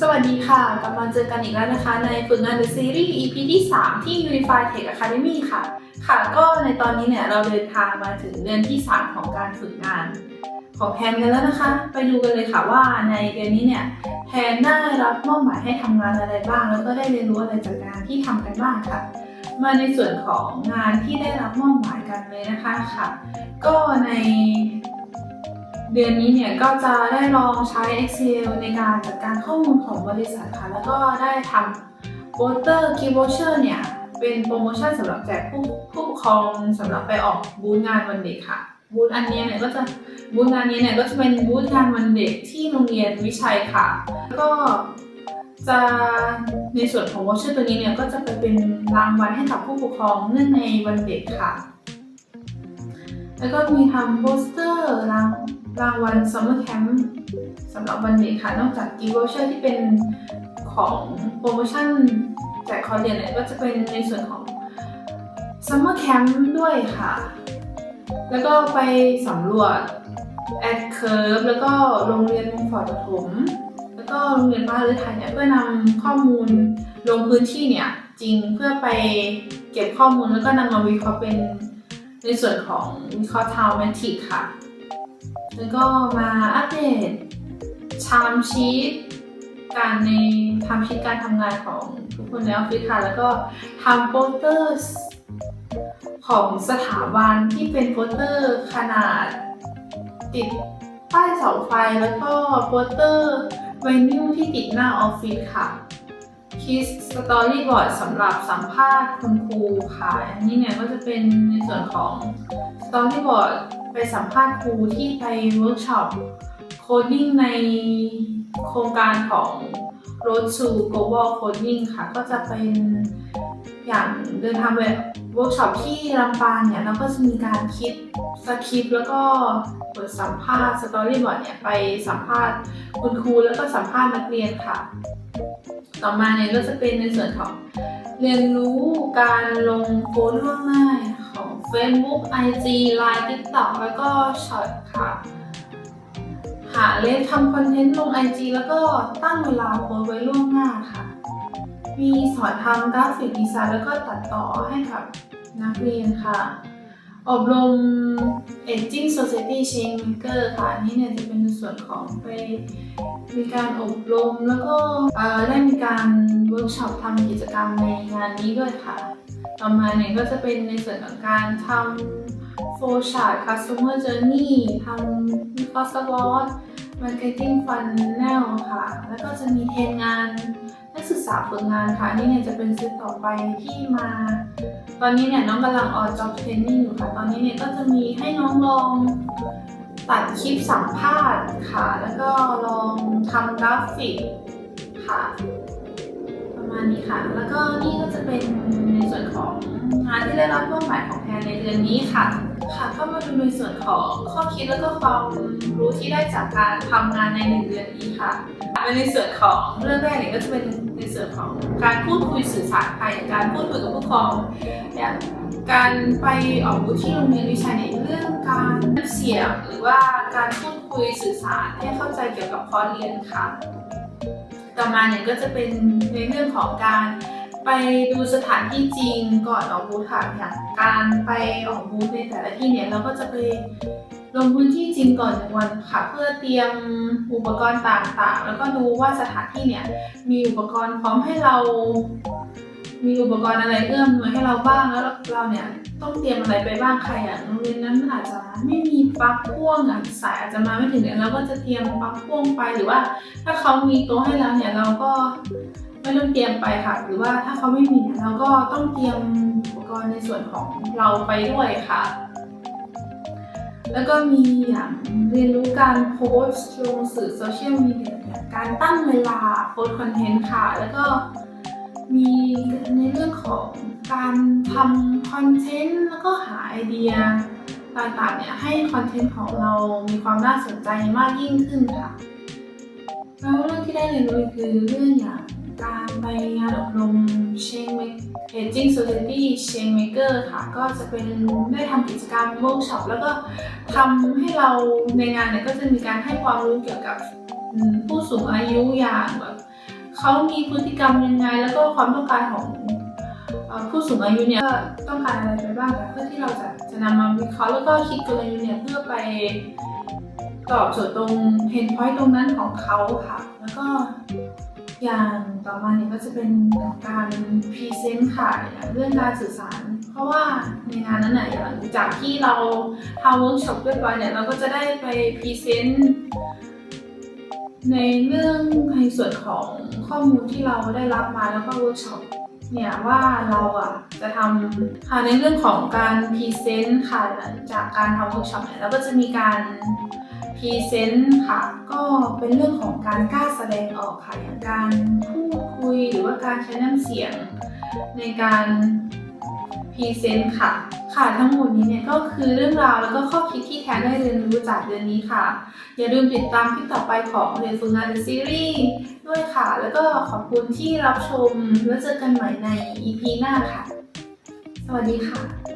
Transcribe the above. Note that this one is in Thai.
สวัสดีค่ะ กลับมาเจอกันอีกแล้วนะคะ ในฝึกงาน The Series EP ที่ 3 ที่ Unified Tech Academy ค่ะ ค่ะ ก็ในตอนนี้เนี่ย เราเดินทางมาถึงเดือนที่ 3 ของการฝึกงานของแทนกันแล้วนะคะ ไปดูกันเลยค่ะว่าในเดือนนี้เนี่ยแทนได้รับมอบหมายให้ทำงานอะไรบ้าง แล้วก็ได้เรียนรู้อะไรจากงานที่ทำกันบ้างค่ะ มาในส่วนของงานที่ได้รับมอบหมายกันเลยนะคะค่ะ ก็ใน เดือนนี้เนี่ยก็จะได้ลองใช้ Excel ในการจัดการข้อมูลของบริษัทค่ะ แล้วก็ได้ทำโ o เตอร์กีโ o เชอร์เนี่ย เป็นโปรโมชั่นสำหรับแจกผู้ผู้ปกครองสำหรับไปออกบูธงานวันเด็กค่ะ บูธอันนี้เนี่ยก็จะบูธงานนี้เนี่ยก็จะเป็นบูธงานวันเด็กที่โรงเรียนวิชัยค่ะแล้วก็จะในส่วนของโ o เชอร์ตัวนี้เนี่ยก็จะไปเป็นรางวัลให้กับผู้ปกครองเนื่องในวันเด็กค่ะ แล้วก็มีทำโปสเตอร์รางรางวัล Summer Camp สำหรับวันเด็กค่ะ นอกจากกีโ o เชอร์ที่เป็นของโปรโมชั่นแจกคอเรียนเนี่ยก็จะเป็นในส่วนของ Summer Camp ด้วยค่ะ แล้วก็ไปสำรวจแอดเคิร์ฟแล้วก็โรงเรียนมงฟอร์ดปฐมแล้วก็โรงเรียนบ้านฤทัยเนี่ยเพื่อนำข้อมูลลงพื้นที่เนี่ยจริงเพื่อไปเก็บข้อมูลแล้วก็นำมาวิเคราะห์เป็น ในส่วนของวิเคราะห์ทาวแมทริกค่ะ แล้วก็มาอัปเดตชามชีตการในทำชีตการทำงานของทุกคนในออฟฟิศค่ะ แล้วก็ทำโปสเตอร์ของสถาบันที่เป็นโปสเตอร์ขนาดติดป้ายเสาไฟแล้วก็โปสเตอร์เวนิวที่ติดหน้าออฟฟิศค่ะ คิสสตอรี่บอร์ดสำหรับสัมภาษณ์คุณครูค่ะ อันนี้เนี่ยก็จะเป็นในส่วนของสตอรี่บอร์ดไปสัมภาษณ์ครูที่ไปเวิร์กช็อปโคดดิ้งในโครงการของ Road to Global Coding ค่ะ ก็จะเป็นอย่างเดินทางไปเวิร์กช็อปที่ลำปางเนี่ยเราก็จะมีการคิดสคริปต์แล้วก็บทสัมภาษณ์สตอรี่บอร์ดเนี่ยไปสัมภาษณ์คุณครูแล้วก็สัมภาษณ์นักเรียนค่ะ ต่อมาเนี่ยก็จะเป็นในส่วนของเรียนรู้การลงโพสต์ล่วงหน้าของ Facebook IG Line TikTok แล้วก็ Short ค่ะ หาเลนทำคอนเทนต์ลง IG แล้วก็ตั้งเวลาโพสไว้ล่วงหน้าค่ะ มีสอนทำกราฟิกดีไซน์แล้วก็ตัดต่อให้กับนักเรียนค่ะ อบรม Aging Society Change Maker ค่ะนนี่เนี่ยจะเป็นในส่วนของไป มีการอบรมแล้วก็ได้มีการเวิร์กช็อปทำกิจกรรมในงานนี้ด้วยค่ะ ต่อมาเนี่ยก็จะเป็นในส่วนของการทำโฟล์ชาร์ต customer journey ทำ cost award marketing funnel ค่ะ แล้วก็จะมีเทรนงานนักศึกษาฝึกงานค่ะ นี่เนี่ยจะเป็นชุดต่อไปที่มา ตอนนี้เนี่ยน้องกำลังออน job training อยู่ค่ะ ตอนนี้เนี่ยก็จะมีให้น้องลอง ตัดคลิปสัมภาษณ์ค่ะ แล้วก็ลองทำกราฟิกค่ะ ประมาณนี้ค่ะ แล้วก็นี่ก็จะเป็นในส่วนของงานที่ได้รับมอบหมายของแทนในเดือนนี้ค่ะ ค่ะก็มาดูในส่วนของข้อคิดแล้วก็ความรู้ที่ได้จากการทำงานในหนึ่งเดือนนี้ค่ะในส่วนของเรื่องแรกเนี่ยก็จะเป็น ในส่วนของการพูดคุยสื่อสารค่ะอย่างการพูดคุยกับผู้ปกครองอย่างการไปออกบูธที่โรงเรียนวิชาในเรื่องการเสียงหรือว่าการพูดคุยสื่อสารให้เข้าใจเกี่ยวกับคอร์สเรียนค่ะ ต่อมาเนี่ยก็จะเป็นในเรื่องของการไปดูสถานที่จริงก่อนออกบูธค่ะอย่างการไปออกบูธในแต่ละที่เนี่ยเราก็จะไป ลงพื้นที่จริงก่อนหนึ่งวันค่ะ เพื่อเตรียมอุปกรณ์ต่างๆ แล้วก็ดูว่าสถานที่เนี่ยมีอุปกรณ์พร้อมให้เรา มีอุปกรณ์อะไรเอื้อมหน่วยให้เราบ้างแล้วเราเนี่ยต้องเตรียมอะไรไปบ้างใครอย่างโรงเรียนนั้นอาจจะไม่มีปลั๊กพ่วงอะสายอาจจะมาไม่ถึงเนี่ยเราก็จะเตรียมปลั๊กพ่วงไปหรือว่า ถ้าเขามีโต๊ะให้แล้วเนี่ยเราก็ไม่ต้องเตรียมไปค่ะ หรือว่าถ้าเขาไม่มีเนี่ยเราก็ต้องเตรียมอุปกรณ์ในส่วนของเราไปด้วยค่ะ แล้วก็มีอย่างเรียนรู้การโพสต์ลงสื่อโซเชียลมีเดียการตั้งเวลาโพสต์คอนเทนต์ค่ะ แล้วก็มีในเรื่องของการทำคอนเทนต์แล้วก็หาไอเดียต่างๆเนี่ยให้คอนเทนต์ของเรามีความน่าสนใจมากยิ่งขึ้นค่ะแล้วเรื่องที่ได้เรียนรู้คือเรื่องอย่าง การไปงานอบรมเชงเมกเอจิ้งโซเซตี้เชงเมเกอร์ค่ะ ก็จะเป็นได้ทำกิจกรรมเวิร์กช็อปแล้วก็ทำให้เราในงานเนี่ยก็จะมีการให้ความรู้เกี่ยวกับผู้สูงอายุอย่างแบบเขามีพฤติกรรมยังไง แล้วก็ความต้องการของผู้สูงอายุเนี่ยก็ต้องการอะไรไปบ้างค่ะเพื่อที่เราจะจะนำมาวิเคราะห์แล้วก็คิดกลยุทธ์เนี่ยเพื่อไปตอบโจทย์ตรงเพนพอยต์ตรงนั้นของเขาค่ะ แล้วก็ อย่างต่อมาเนี่ยก็จะเป็นการพรีเซนต์ค่ะอย่างเรื่องการสื่อสาร เพราะว่าในงานนั้นน่ะหลังจากที่เราทำเวิร์กช็อปเรียบร้อยเนี่ยเราก็จะได้ไปพรีเซนต์ในเรื่องในส่วนของข้อมูลที่เราได้รับมาแล้วก็เวิร์กช็อปเนี่ยว่าเราอะจะทำค่ะในเรื่องของการพรีเซนต์ค่ะหลังจากการทำเวิร์กช็อปเนี่ยเราก็จะมีการ พรีเซนต์ค่ะ ก็เป็นเรื่องของการกล้าแสดงออกค่ะอย่างการพูดคุยหรือว่าการใช้น้ำเสียงในการพรีเซนต์ค่ะ ค่ะทั้งหมดนี้เนี่ยก็คือเรื่องราวแล้วก็ข้อคิดที่แทนได้เรียนรู้จากเดือนนี้ค่ะ อย่าลืมติดตามคลิปต่อไปของเรียนฝึกงานซีรีส์ด้วยค่ะ แล้วก็ขอบคุณที่รับชมแล้วเจอกันใหม่ใน EP หน้าค่ะ สวัสดีค่ะ